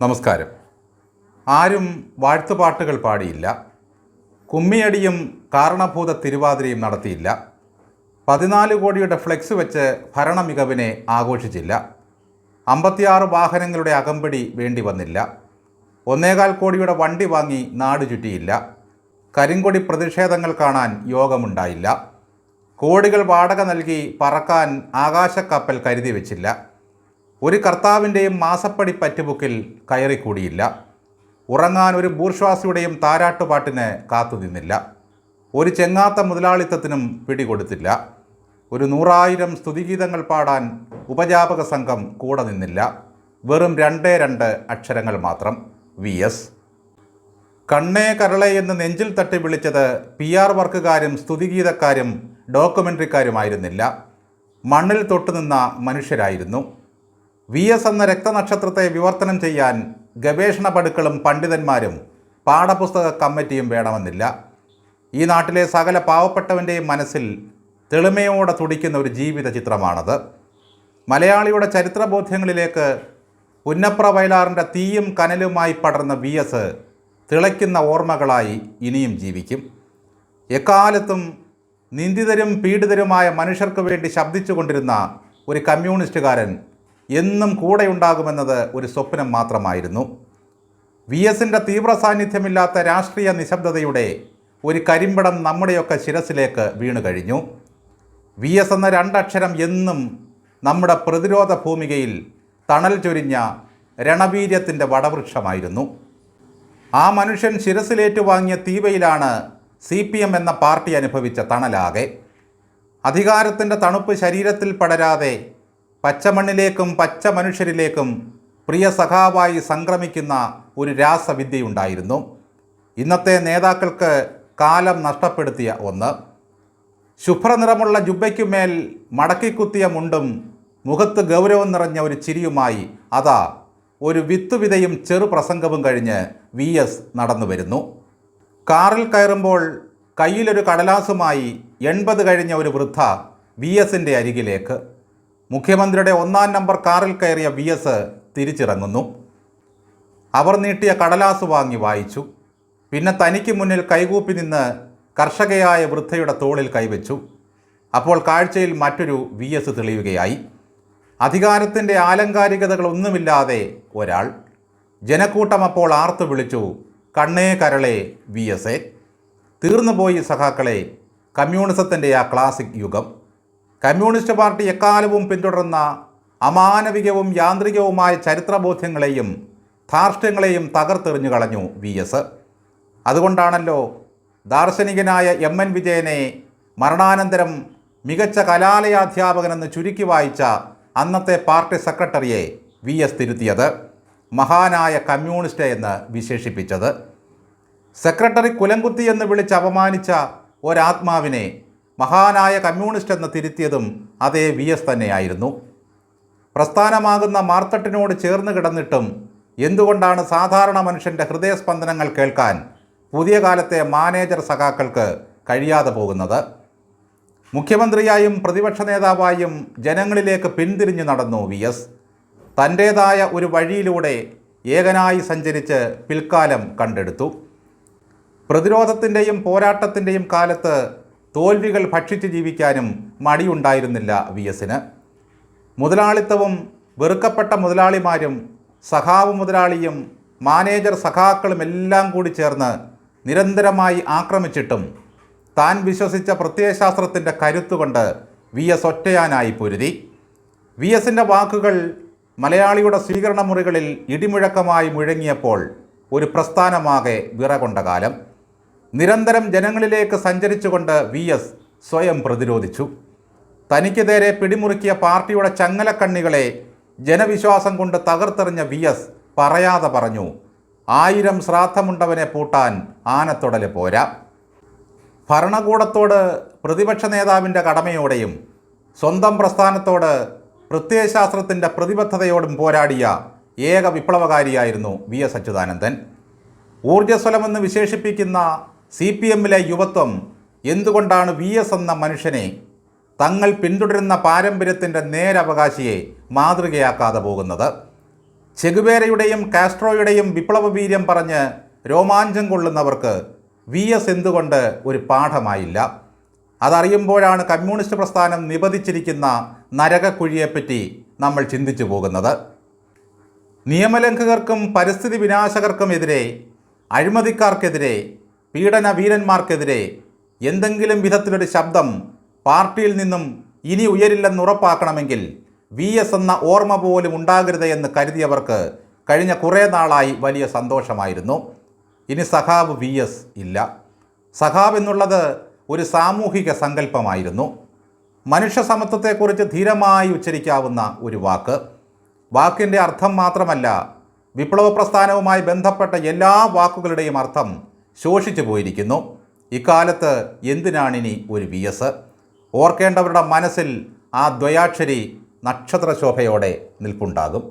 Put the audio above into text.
നമസ്കാരം. ആരും വാഴ്ത്തുപാട്ടുകൾ പാടിയില്ല. കുമ്മിയടിയും കാരണഭൂത തിരുവാതിരയും നടത്തിയില്ല. പതിനാല് കോടിയുടെ ഫ്ലെക്സ് വെച്ച് ഭരണ മികവിനെ ആഘോഷിച്ചില്ല. അമ്പത്തിയാറ് വാഹനങ്ങളുടെ അകമ്പടി വേണ്ടി വന്നില്ല. ഒന്നേകാൽ കോടിയുടെ വണ്ടി വാങ്ങി നാട് ചുറ്റിയില്ല. കരിങ്കൊടി പ്രതിഷേധങ്ങൾ കാണാൻ യോഗമുണ്ടായില്ല. കോടികൾ വാടക നൽകി പറക്കാൻ ആകാശക്കപ്പൽ കരുതി വെച്ചില്ല. ഒരു കർത്താവിന്റെയും മാസപ്പടി പറ്റുബുക്കിൽ കയറിക്കൂടിയില്ല. ഉറങ്ങാൻ ഒരു ബൂർഷ്വാസിയുടെയും താരാട്ടുപാട്ടിന് കാത്തുനിന്നില്ല ഒരു ചെങ്ങാത്ത മുതലാളിത്തത്തിനും പിടികൊടുത്തില്ല. ഒരു നൂറായിരം സ്തുതിഗീതങ്ങൾ പാടാൻ ഉപജാപക സംഘം കൂടെ നിന്നില്ല. വെറും രണ്ടേ രണ്ട് അക്ഷരങ്ങൾ മാത്രം. V S. കണ്ണേ കരളെ എന്ന് നെഞ്ചിൽ തട്ടി വിളിച്ചത് പി ആർ വർക്കുകാരും സ്തുതിഗീതക്കാരും ഡോക്യുമെന്ററിക്കാരുമായിരുന്നില്ല. മണ്ണിൽ തൊട്ടുനിന്ന മനുഷ്യരായിരുന്നു. വി എസ് എന്ന രക്തനക്ഷത്രത്തെ വിവർത്തനം ചെയ്യാൻ ഗവേഷണ പടുക്കളും പണ്ഡിതന്മാരും പാഠപുസ്തക കമ്മിറ്റിയും വേണമെന്നില്ല. ഈ നാട്ടിലെ സകല പാവപ്പെട്ടവന്റെയും മനസ്സിൽ തെളിമയോടെ തുടിക്കുന്ന ഒരു ജീവിത ചിത്രമാണത്. മലയാളിയുടെ ചരിത്രബോധ്യങ്ങളിലേക്ക് പുന്നപ്ര വയലാറിന്റെ തീയും കനലുമായി പടർന്ന വി എസ് തിളയ്ക്കുന്ന ഓർമ്മകളായി ഇനിയും ജീവിക്കും. എക്കാലത്തും നിന്ദിതരും പീഡിതരുമായ മനുഷ്യർക്ക് വേണ്ടി ശബ്ദിച്ചുകൊണ്ടിരുന്ന ഒരു കമ്മ്യൂണിസ്റ്റുകാരൻ എന്നും കൂടെയുണ്ടാകുമെന്നത് ഒരു സ്വപ്നം മാത്രമായിരുന്നു. വി എസിന്റെ തീവ്ര സാന്നിധ്യമില്ലാത്ത രാഷ്ട്രീയ നിശബ്ദതയുടെ ഒരു കരിമ്പടം നമ്മുടെയൊക്കെ ശിരസിലേക്ക് വീണു കഴിഞ്ഞു. വി എസ് എന്ന രണ്ടക്ഷരം എന്നും നമ്മുടെ പ്രതിരോധ ഭൂമികയിൽ തണൽ ചൊരിഞ്ഞ രണവീര്യത്തിന്റെ വടവൃക്ഷമായിരുന്നു. ആ മനുഷ്യൻ ശിരസിലേറ്റുവാങ്ങിയ തീവയിലാണ് സി പി എം എന്ന പാർട്ടി അനുഭവിച്ച തണലാകെ. അധികാരത്തിന്റെ തണുപ്പ് ശരീരത്തിൽ പടരാതെ പച്ചമണ്ണിലേക്കും പച്ച മനുഷ്യരിലേക്കും പ്രിയ സഖാവായി സംക്രമിക്കുന്ന ഒരു രാസവിദ്യയുണ്ടായിരുന്നു. ഇന്നത്തെ നേതാക്കൾക്ക് കാലം നഷ്ടപ്പെടുത്തിയ ഒന്ന്. ശുഭ്രനിറമുള്ള ജുബയ്ക്കുമേൽ മടക്കിക്കുത്തിയ മുണ്ടും മുഖത്ത് ഗൗരവം നിറഞ്ഞ ഒരു ചിരിയുമായി അതാ ഒരു വിത്തുവിതയും ചെറുപ്രസംഗവും കഴിഞ്ഞ് വി എസ് നടന്നു വരുന്നു. കാറിൽ കയറുമ്പോൾ കയ്യിലൊരു കടലാസുമായി എൺപത് കഴിഞ്ഞ ഒരു വൃദ്ധ വി എസിന്റെ അരികിലേക്ക്. മുഖ്യമന്ത്രിയുടെ ഒന്നാം നമ്പർ കാറിൽ കയറിയ വി എസ് തിരിച്ചിറങ്ങുന്നു. അവർ നീട്ടിയ കടലാസ് വാങ്ങി വായിച്ചു. പിന്നെ തനിക്ക് മുന്നിൽ കൈകൂപ്പി നിന്ന് കർഷകയായ വൃദ്ധയുടെ തോളിൽ കൈവച്ചു. അപ്പോൾ കാഴ്ചയിൽ മറ്റൊരു വി എസ് തെളിയുകയായി. അധികാരത്തിന്റെ ആലങ്കാരികതകളൊന്നുമില്ലാതെ ഒരാൾ. ജനക്കൂട്ടം അപ്പോൾ ആർത്തു വിളിച്ചു കണ്ണേ കരളെ വി എസ് എ. തീർന്നുപോയി സഖാക്കളെ കമ്മ്യൂണിസത്തിന്റെ ആ ക്ലാസിക് യുഗം. കമ്മ്യൂണിസ്റ്റ് പാർട്ടി എക്കാലവും പിന്തുടർന്ന അമാനവികവും യാന്ത്രികവുമായ ചരിത്രബോധ്യങ്ങളെയും ധാർഷ്ട്യങ്ങളെയും തകർത്തെറിഞ്ഞു കളഞ്ഞു വി എസ്. അതുകൊണ്ടാണല്ലോ ദാർശനികനായ എം എൻ വിജയനെ മരണാനന്തരം മികച്ച കലാലയാധ്യാപകനെന്ന് ചുരുക്കി വായിച്ച അന്നത്തെ പാർട്ടി സെക്രട്ടറിയെ വി എസ് തിരുത്തിയത് മഹാനായ കമ്മ്യൂണിസ്റ്റ് എന്ന് വിശേഷിപ്പിച്ചത്. സെക്രട്ടറി കുലംകുത്തി എന്ന് വിളിച്ച് അപമാനിച്ച ഒരാത്മാവിനെ മഹാനായ കമ്മ്യൂണിസ്റ്റ് എന്ന് തിരുത്തിയതും അതേ വി എസ് തന്നെയായിരുന്നു. പ്രസ്ഥാനമാകുന്ന മാർത്തട്ടിനോട് ചേർന്ന് കിടന്നിട്ടും എന്തുകൊണ്ടാണ് സാധാരണ മനുഷ്യന്റെ ഹൃദയസ്പന്ദനങ്ങൾ കേൾക്കാൻ പുതിയ കാലത്തെ മാനേജർ സഖാക്കൾക്ക് കഴിയാതെ പോകുന്നത്? മുഖ്യമന്ത്രിയായും പ്രതിപക്ഷ നേതാവായും ജനങ്ങളിലേക്ക് പിന്തിരിഞ്ഞു നടന്നു വി എസ്. തന്റേതായ ഒരു വഴിയിലൂടെ ഏകനായി സഞ്ചരിച്ച് പിൽക്കാലം കണ്ടെടുത്തു. പ്രതിരോധത്തിന്റെയും പോരാട്ടത്തിന്റെയും കാലത്ത് തോൽവികൾ ഭക്ഷിച്ച് ജീവിക്കാനും മടിയുണ്ടായിരുന്നില്ല വി എസിന്. മുതലാളിത്തവും വെറുക്കപ്പെട്ട മുതലാളിമാരും സഖാവ് മുതലാളിയും മാനേജർ സഖാക്കളും എല്ലാം കൂടി ചേർന്ന് നിരന്തരമായി ആക്രമിച്ചിട്ടും താൻ വിശ്വസിച്ച പ്രത്യയശാസ്ത്രത്തിന്റെ കരുത്തുകൊണ്ട് വി എസ് ഒറ്റയാനായി പൊരുതി. വി എസിന്റെ വാക്കുകൾ മലയാളിയുടെ സ്വീകരണ മുറികളിൽ ഇടിമുഴക്കമായി മുഴങ്ങിയപ്പോൾ ഒരു പ്രസ്ഥാനമാകെ വിറകൊണ്ട കാലം. നിരന്തരം ജനങ്ങളിലേക്ക് സഞ്ചരിച്ചുകൊണ്ട് വി എസ് സ്വയം പ്രതിരോധിച്ചു. തനിക്ക് നേരെ പിടിമുറുക്കിയ പാർട്ടിയുടെ ചങ്ങലക്കണ്ണികളെ ജനവിശ്വാസം കൊണ്ട് തകർത്തെറിഞ്ഞ വി എസ് പറയാതെ പറഞ്ഞു ആയിരം ശ്രാദ്ധമുണ്ടവനെ പൂട്ടാൻ ആനത്തൊടൽ പോരാ. ഭരണകൂടത്തോട് പ്രതിപക്ഷ നേതാവിന്റെ കടമയോടെയും സ്വന്തം പ്രസ്ഥാനത്തോട് പ്രത്യയശാസ്ത്രത്തിന്റെ പ്രതിബദ്ധതയോടും പോരാടിയ ഏക വിപ്ലവകാരിയായിരുന്നു വി എസ് അച്യുതാനന്ദൻ. ഊർജസ്വലമെന്ന് വിശേഷിപ്പിക്കുന്ന സി പി എമ്മിലെ യുവത്വം എന്തുകൊണ്ടാണ് വി എസ് എന്ന മനുഷ്യനെ തങ്ങൾ പിന്തുടരുന്ന പാരമ്പര്യത്തിന്റെ നേരവകാശിയെ മാതൃകയാക്കാതെ പോകുന്നത്? ചെഗുവേരയുടെയും കാസ്ട്രോയുടെയും വിപ്ലവ വീര്യം പറഞ്ഞ് രോമാഞ്ചം കൊള്ളുന്നവർക്ക് വി എസ് എന്തുകൊണ്ട് ഒരു പാഠമായില്ല? അതറിയുമ്പോഴാണ് കമ്മ്യൂണിസ്റ്റ് പ്രസ്ഥാനം നിപതിച്ചിരിക്കുന്ന നരകക്കുഴിയെപ്പറ്റി നമ്മൾ ചിന്തിച്ചു പോകുന്നത്. നിയമലംഘകർക്കും പരിസ്ഥിതി വിനാശകർക്കുമെതിരെ അഴിമതിക്കാർക്കെതിരെ പീഡന വീരന്മാർക്കെതിരെ എന്തെങ്കിലും വിധത്തിലൊരു ശബ്ദം പാർട്ടിയിൽ നിന്നും ഇനി ഉയരില്ലെന്ന് ഉറപ്പാക്കണമെങ്കിൽ വി എസ് എന്ന ഓർമ്മ പോലും ഉണ്ടാകരുത് എന്ന് കരുതിയവർക്ക് കഴിഞ്ഞ കുറേ നാളായി വലിയ സന്തോഷമായിരുന്നു. ഇനി സഹാബ് വി എസ് ഇല്ല. സഹാബ് എന്നുള്ളത് ഒരു സാമൂഹിക സങ്കല്പമായിരുന്നു. മനുഷ്യ സമത്വത്തെക്കുറിച്ച് ധീരമായി ഉച്ചരിക്കാവുന്ന ഒരു വാക്ക്. വാക്കിന്റെ അർത്ഥം മാത്രമല്ല വിപ്ലവ പ്രസ്ഥാനവുമായി ബന്ധപ്പെട്ട എല്ലാ വാക്കുകളുടെയും അർത്ഥം ശോഷിച്ചു പോയിരിക്കുന്നു. ഇക്കാലത്ത് എന്തിനാണിനി ഒരു വി എസ് ഓർക്കേണ്ടവരുടെ മനസ്സിൽ ആ ദ്വയാക്ഷരി നക്ഷത്രശോഭയോടെ നിൽപ്പുണ്ടാകും.